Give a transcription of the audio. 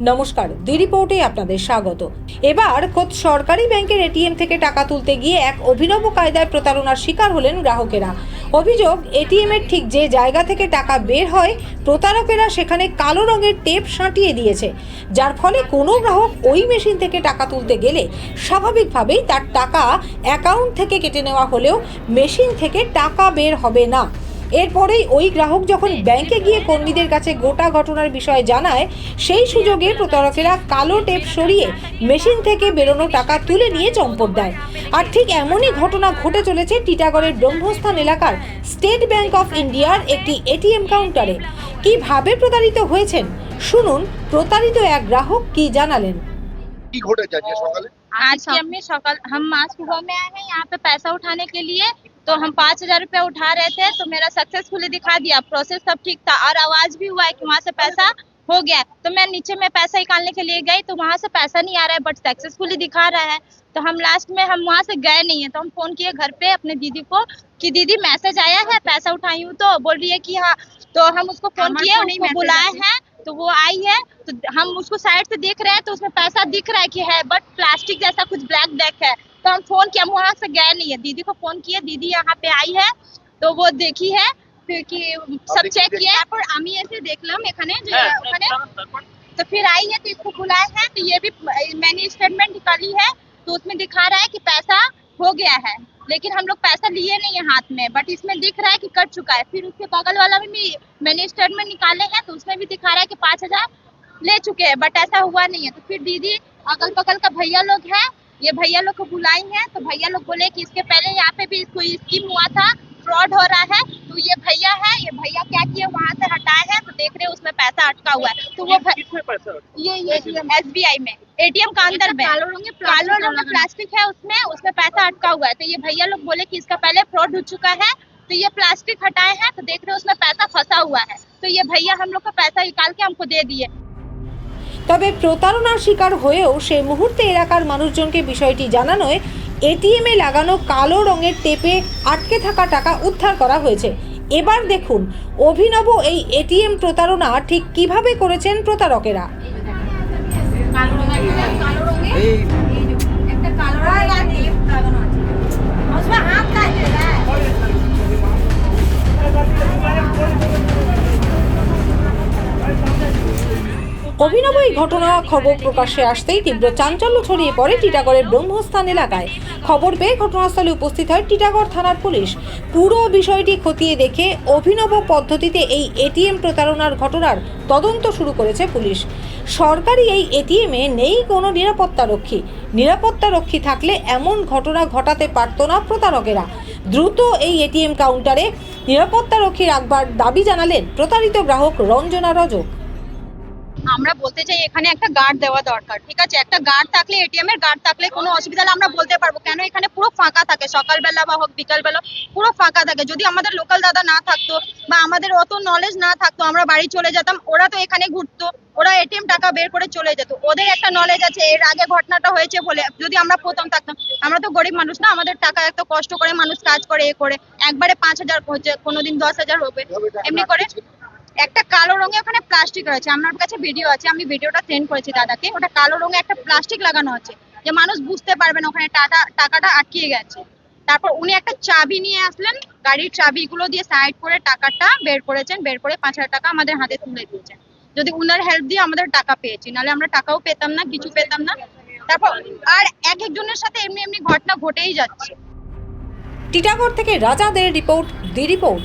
নমস্কার দি রিপোর্টে আপনাদের স্বাগত। এবার খোদ সরকারি ব্যাংকের এটিএম থেকে টাকা তুলতে গিয়ে এক অভিনব কায়দায় প্রতারণার শিকার হলেন গ্রাহকেরা। অভিযোগ এটিএম এর ঠিক যে জায়গা থেকে টাকা বের হয়, প্রতারকেরা সেখানে কালো রঙের টেপ সাঁটিয়ে দিয়েছে। যার ফলে কোনো গ্রাহক ওই মেশিন থেকে টাকা তুলতে গেলে স্বাভাবিকভাবেই তার টাকা অ্যাকাউন্ট থেকে কেটে নেওয়া হলেও মেশিন থেকে টাকা বের হবে না। এরপরেই ওই গ্রাহক যখন ব্যাংকে গিয়ে কর্মীদের কাছে গোটা ঘটনার বিষয়ে জানায় সেই সুযোগে প্রতারকেরা কালো টেপ সরিয়ে মেশিন থেকে বেরোনো টাকা তুলে নিয়ে চম্পট দেয় আর ঠিক এমনই ঘটনা ঘটে চলেছে টিটাগড়ের ব্রহ্মস্থান এলাকার স্টেট ব্যাংক অফ ইন্ডিয়ার একটি এটিএম কাউন্টারে কিভাবে প্রতারিত হয়েছেন শুনুন প্রতারিত এক গ্রাহক কি জানালেন কি ঘটেছে আজকে সকালে आज के हमें सकाल हम आज सुबह में आए हैं यहाँ पे पैसा उठाने के लिए तो हम पाँच हज़ार रूपए उठा रहे थे तो मेरा सक्सेसफुली दिखा दिया। प्रोसेस सब ठीक था और आवाज़ भी हुआ है कि वहाँ से पैसा हो गया तो मैं नीचे में पैसा निकालने के लिए गई तो वहाँ से पैसा नहीं आ रहा है बट सक्सेसफुली दिखा रहा है। तो हम लास्ट में हम वहाँ से गए नहीं है तो हम फ़ोन किए घर पे अपने दीदी को कि दीदी मैसेज आया है पैसा उठाई हूँ तो। बोल रही है कि हाँ। तो हम उसको फ़ोन किए उसको बुलाए। हैं तो वो आई है। तो हम उसको साइड से देख रहे हैं तो उसमें पैसा दिख रहा है कि है बट प्लास्टिक जैसा कुछ ब्लैक ब्लैक है। तो हम फोन किया हम वहाँ से गए नहीं है दीदी को फोन किए दीदी यहाँ पे आई है तो वो देखी है फिर कि सब देखी- চেক দেখি। किया তারপর আমি এসে দেখলাম এখানে যে ওখানে तो फिर आई है तो इसको बुलाए हैं तो ये भी मैंने स्टेटमेंट निकाली है तो उसमें दिखा रहा है कि पैसा हो गया है लेकिन हम लोग पैसा लिए नहीं है हाथ में बट इसमें दिख रहा है कि कट चुका है फिर उसके बगल वाला में भी मैंने स्टेटमेंट निकाले हैं तो उसमें भी दिखा रहा है कि पाँच हजार ले चुके हैं बट ऐसा हुआ नहीं है तो फिर दीदी अगल बगल का भैया लोग हैं ये भैया लोग को बुलाई है तो भैया लोग बोले कि इसके पहले यहाँ पे भी कोई स्कीम हुआ था फ्रॉड हो रहा है तो ये भैया है ये भैया क्या किए वहाँ से हटाए हैं तो देख रहे हैं उसमें पैसा अटका हुआ है। तो वो भ- ये ये एस बी आई में एटीएम का अंदर में। कालो रंग में कालो रंग प्लास्टिक है उसमें उसमें पैसा अटका हुआ है। तो ये भैया लोग बोले कि इसका पहले फ्रॉड हो चुका है तो ये प्लास्टिक हटाए हैं तो देख रहे हैं उसमें पैसा फंसा हुआ है। तो ये भैया हम लोग का पैसा निकाल के हमको दे दिए। তবে প্রতারণার শিকার হয়েও সেই মুহূর্তে এলাকার মানুষজনকে বিষয়টি জানানোয় এটিএমে লাগানো কালো রঙের টেপে আটকে থাকা টাকা উদ্ধার করা হয়েছে। এবার দেখুন অভিনব এই এটিএম প্রতারণা ঠিক কীভাবে করেছেন প্রতারকেরা। কালো রঙের কালো রঙের এই একটা কালো রঙের টেপ লাগানো অভিনব এই ঘটনা খবর প্রকাশ্যে আসতেই তীব্র চাঞ্চল্য ছড়িয়ে পড়ে টিটাগড়ের ব্রহ্মস্থান এলাকায়। খবর পেয়ে ঘটনাস্থলে উপস্থিত হয় টিটাগড় থানার পুলিশ। পুরো বিষয়টি খতিয়ে দেখে অভিনব পদ্ধতিতে এই এটিএম প্রতারণার ঘটনার তদন্ত শুরু করেছে পুলিশ। সরকারি এই এটিএমে নেই কোনো নিরাপত্তারক্ষী নিরাপত্তারক্ষী থাকলে এমন ঘটনা ঘটাতে পারত না প্রতারকেরা। দ্রুত এই এটিএম কাউন্টারে নিরাপত্তারক্ষী রাখবার দাবি জানালেন প্রতারিত গ্রাহক রঞ্জনা রজক। আমরা বলতে চাই এখানে একটা গার্ড দেওয়া দরকার, ঠিক আছে? একটা গার্ড থাকলে এটিএম এর গার্ড থাকলে কোনো অসুবিধা হলে আমরা বলতে পারব। কেন এখানে পুরো ফাঁকা থাকে? সকালবেলা বা হোক বিকালবেলা পুরো ফাঁকা থাকে। যদি আমাদের লোকাল দাদা না থাকতো বা আমাদের অত নলেজ না থাকতো, আমরা বাড়ি চলে যেতাম, ওরা তো এখানে ঘুরতো, ওরা এটিএম টাকা বের করে চলে যেত। ওদের একটা নলেজ আছে, এর আগে ঘটনাটা হয়েছে বলে যদি আমরা প্রথম থাকতাম, আমরা তো গরিব মানুষ না, আমাদের টাকা এত কষ্ট করে মানুষ কাজ করে, এ করে। একবারে পাঁচ হাজার হচ্ছে, কোনোদিন দশ হাজার হবে। এমনি করে? একটা কালো রঙের ওখানে প্লাস্টিক রয়েছে। আমার কাছে ভিডিও আছে, আমি ভিডিওটা সেন্ড করেছি দাদাকে। ওটা কালো রঙে একটা প্লাস্টিক লাগানো আছে, যে মানুষ বুঝতে পারবে না ওখানে টাকা, টাকাটা আটকিয়ে গেছে। তারপর উনি একটা চাবি নিয়ে আসলেন, গাড়ির চাবিগুলো দিয়ে সাইড করে টাকাটা বের করেছেন, বের করে পাঁচ হাজার টাকা আমাদের হাতে তুলে দিয়েছেন। যদি উনার হেল্প দিয়ে আমাদের টাকা পেয়েছি, নাহলে আমরা টাকাও পেতাম না, কিছু পেতাম না। তারপর আর এক একজনের সাথে এমনি এমনি ঘটনা ঘটেই যাচ্ছে। টিটাগড় থেকে রাজাদের রিপোর্ট, দি রিপোর্ট।